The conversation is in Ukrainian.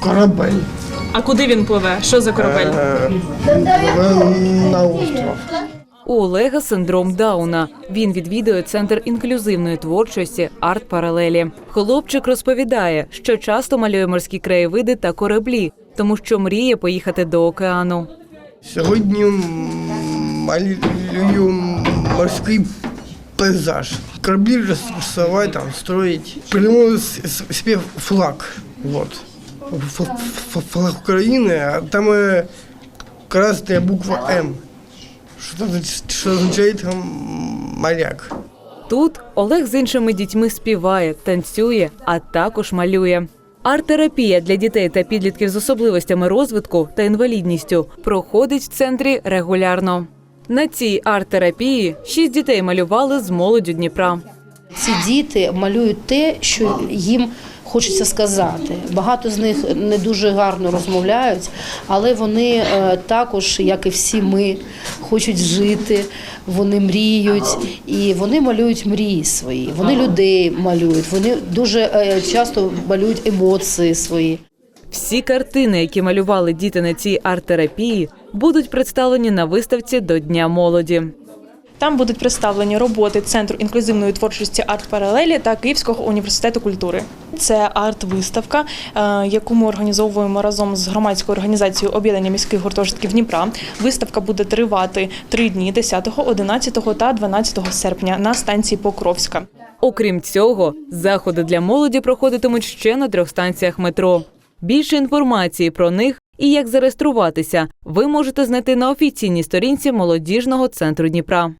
корабель А куди він пливе? Що за корабель? е, на остров. У Олега синдром Дауна. Він відвідує центр інклюзивної творчості Арт Паралелі. Хлопчик розповідає, що часто малює морські краєвиди та кораблі, тому що мріє поїхати до океану. Сьогодні малюю морський пейзаж. Кораблі рисувати, там, строїть. Придумали с- с- собі флаг. Вот. Флаг України, а там красна буква М. Що, що означає там моряк. Тут Олег з іншими дітьми співає, танцює, а також малює. Арт-терапія для дітей та підлітків з особливостями розвитку та інвалідністю проходить в центрі регулярно. На цій арт-терапії шість дітей малювали з молоддю Дніпра. Ці діти малюють те, що їм хочеться сказати. Багато з них не дуже гарно розмовляють, але вони е, також, як і всі ми, хочуть жити, вони мріють і вони малюють мрії свої. Вони людей малюють, вони дуже е, часто малюють емоції свої. Всі картини, які малювали діти на цій арт-терапії, будуть представлені на виставці до Дня молоді. Там будуть представлені роботи Центру інклюзивної творчості Арт Паралелі та Київського університету культури. Це арт-виставка, е, яку ми організовуємо разом з громадською організацією об'єднання міських гуртожитків Дніпра. Виставка буде тривати три дні 10, 11 та 12 серпня на станції Покровська. Окрім цього, заходи для молоді проходитимуть ще на трьох станціях метро. Більше інформації про них і як зареєструватися ви можете знайти на офіційній сторінці молодіжного центру Дніпра.